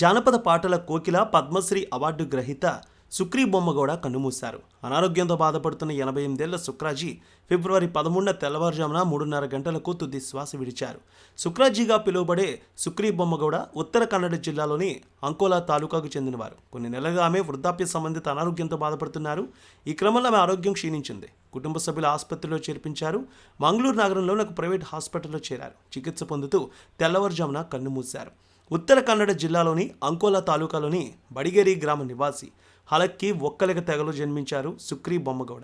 జానపద పాటల కోకిల పద్మశ్రీ అవార్డు గ్రహీత సుక్రీ బొమ్మగౌడ కన్నుమూశారు. అనారోగ్యంతో బాధపడుతున్న ఎనభై ఎనిమిదేళ్ళ సుక్రాజీ ఫిబ్రవరి పదమూడున తెల్లవారుజామున మూడున్నర గంటలకు తుది శ్వాస విడిచారు. సుక్రాజీగా పిలువబడే సుక్రీ బొమ్మగౌడ ఉత్తర కన్నడ జిల్లాలోని అంకోలా తాలూకాకు చెందినవారు. కొన్ని నెలలుగా ఆమె వృద్ధాప్య సంబంధిత అనారోగ్యంతో బాధపడుతున్నారు. ఈ క్రమంలో ఆమె ఆరోగ్యం క్షీణించింది. కుటుంబ సభ్యుల ఆసుపత్రిలో చేర్పించారు. మంగళూరు నగరంలో ఒక ప్రైవేట్ హాస్పిటల్లో చేరారు. చికిత్స పొందుతూ తెల్లవారుజామున కన్నుమూశారు. ఉత్తర కన్నడ జిల్లాలోని అంకోలా తాలూకాలోని బడిగేరి గ్రామ నివాసి హలక్కి ఒక్కలిక తెగలు జన్మించారు సుక్రీ బొమ్మగౌడ.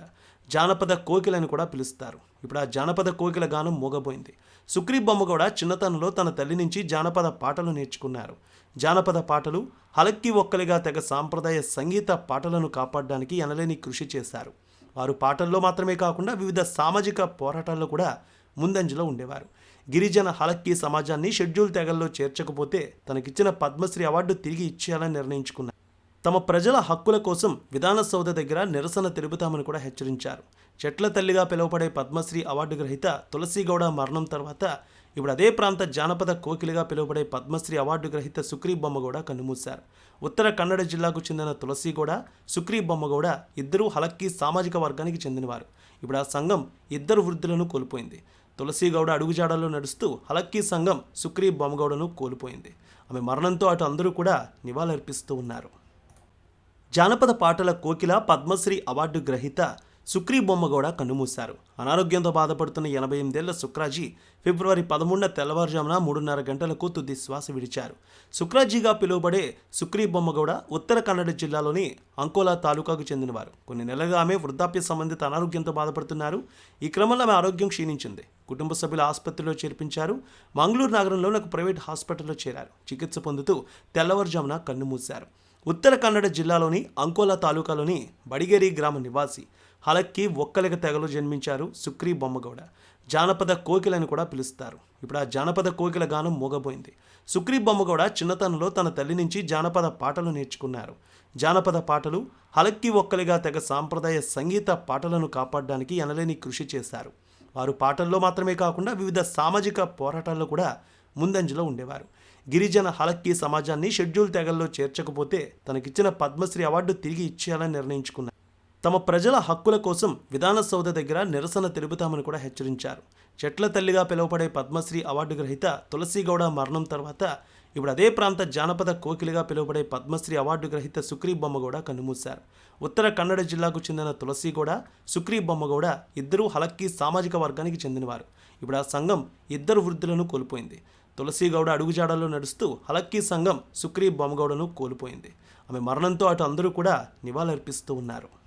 జానపద కోకిలని కూడా పిలుస్తారు. ఇప్పుడు ఆ జానపద కోకిల గానం మోగబోయింది. సుక్రీ బొమ్మగౌడ చిన్నతనంలో తన తల్లి నుంచి జానపద పాటలు నేర్చుకున్నారు. జానపద పాటలు హలక్కి ఒక్కలిగా తెగ సాంప్రదాయ సంగీత పాటలను కాపాడడానికి ఎనలేని కృషి చేశారు. వారు పాటల్లో మాత్రమే కాకుండా వివిధ సామాజిక పోరాటాల్లో కూడా ముందంజలో ఉండేవారు. గిరిజన హలక్కి సమాజాన్ని షెడ్యూల్ తెగల్లో చేర్చకపోతే తనకిచ్చిన పద్మశ్రీ అవార్డు తిరిగి ఇచ్చేయాలని నిర్ణయించుకున్నారు. తమ ప్రజల హక్కుల కోసం విధానసౌధ దగ్గర నిరసన తెలుపుతామని కూడా హెచ్చరించారు. చెట్ల తల్లిగా పిలువబడే పద్మశ్రీ అవార్డు గ్రహీత తులసిగౌడ మరణం తర్వాత ఇప్పుడు అదే ప్రాంత జానపద కోకిలిగా పిలువబడే పద్మశ్రీ అవార్డు గ్రహీత సుక్రీ బొమ్మగౌడ కన్నుమూశారు. ఉత్తర కన్నడ జిల్లాకు చెందిన తులసిగౌడ సుక్రీ బొమ్మగౌడ ఇద్దరూ హలక్కి సామాజిక వర్గానికి చెందినవారు. ఇప్పుడు ఆ సంఘం ఇద్దరు వృద్ధులను కోల్పోయింది. తులసిగౌడ అడుగుజాడల్లో నడుస్తూ హలక్కీ సంఘం సుక్రీ బొమ్మగౌడను కోల్పోయింది. ఆమె మరణంతో అటు అందరూ కూడా నివాళులర్పిస్తూ ఉన్నారు. జానపద పాటల కోకిల పద్మశ్రీ అవార్డు గ్రహీత సుక్రీ బొమ్మ కూడా కన్నుమూశారు. అనారోగ్యంతో బాధపడుతున్న ఎనభై ఎనిమిదేళ్ళ సుక్రాజీ ఫిబ్రవరి పదమూడున తెల్లవారుజామున మూడున్నర గంటలకు తుది శ్వాస విడిచారు. సుక్రాజీగా పిలువబడే సుక్రీ బొమ్మగౌడ ఉత్తర కన్నడ జిల్లాలోని అంకోలా తాలూకాకు చెందినవారు. కొన్ని నెలలుగా ఆమె వృద్ధాప్య సంబంధిత అనారోగ్యంతో బాధపడుతున్నారు. ఈ క్రమంలో ఆమె ఆరోగ్యం క్షీణించింది. కుటుంబ సభ్యుల ఆసుపత్రిలో చేర్పించారు. మంగళూరు నగరంలో ఒక ప్రైవేట్ హాస్పిటల్లో చేరారు. చికిత్స పొందుతూ తెల్లవారుజామున కన్నుమూశారు. ఉత్తర కన్నడ జిల్లాలోని అంకోలా తాలూకాలోని బడిగేరి గ్రామ నివాసి హలక్కి ఒక్కలిక తెగలు జన్మించారు సుక్రీ బొమ్మగౌడ. జానపద కోకిలని కూడా పిలుస్తారు. ఇప్పుడు ఆ జానపద కోకిల గానం మోగబోయింది. సుక్రీ బొమ్మగౌడ చిన్నతనంలో తన తల్లి నుంచి జానపద పాటలు నేర్చుకున్నారు. జానపద పాటలు హలక్కి ఒక్కలిగా తెగ సాంప్రదాయ సంగీత పాటలను కాపాడడానికి ఎనలేని కృషి చేశారు. వారు పాటల్లో మాత్రమే కాకుండా వివిధ సామాజిక పోరాటాల్లో కూడా ముందంజలో ఉండేవారు. గిరిజన హలక్కి సమాజాన్ని షెడ్యూల్ తెగల్లో చేర్చకపోతే తనకిచ్చిన పద్మశ్రీ అవార్డు తిరిగి ఇచ్చేయాలని నిర్ణయించుకున్నారు. తమ ప్రజల హక్కుల కోసం విధానసౌధ దగ్గర నిరసన తెలుపుతామని కూడా హెచ్చరించారు. చెట్ల తల్లిగా పిలువబడే పద్మశ్రీ అవార్డు గ్రహీత తులసిగౌడ మరణం తర్వాత ఇప్పుడు అదే ప్రాంత జానపద కోకిలిగా పిలువబడే పద్మశ్రీ అవార్డు గ్రహీత సుక్రీ బొమ్మగౌడ కన్నుమూశారు. ఉత్తర కన్నడ జిల్లాకు చెందిన తులసిగౌడ సుక్రీ బొమ్మగౌడ ఇద్దరూ హలక్కి సామాజిక వర్గానికి చెందినవారు. ఇప్పుడు ఆ సంఘం ఇద్దరు వృద్ధులను కోల్పోయింది. తులసిగౌడ అడుగుజాడల్లో నడుస్తూ హలక్కీ సంఘం సుక్రీ బొమ్మగౌడను కోల్పోయింది. ఆమె మరణంతో అటు అందరూ కూడా నివాళులర్పిస్తూ ఉన్నారు.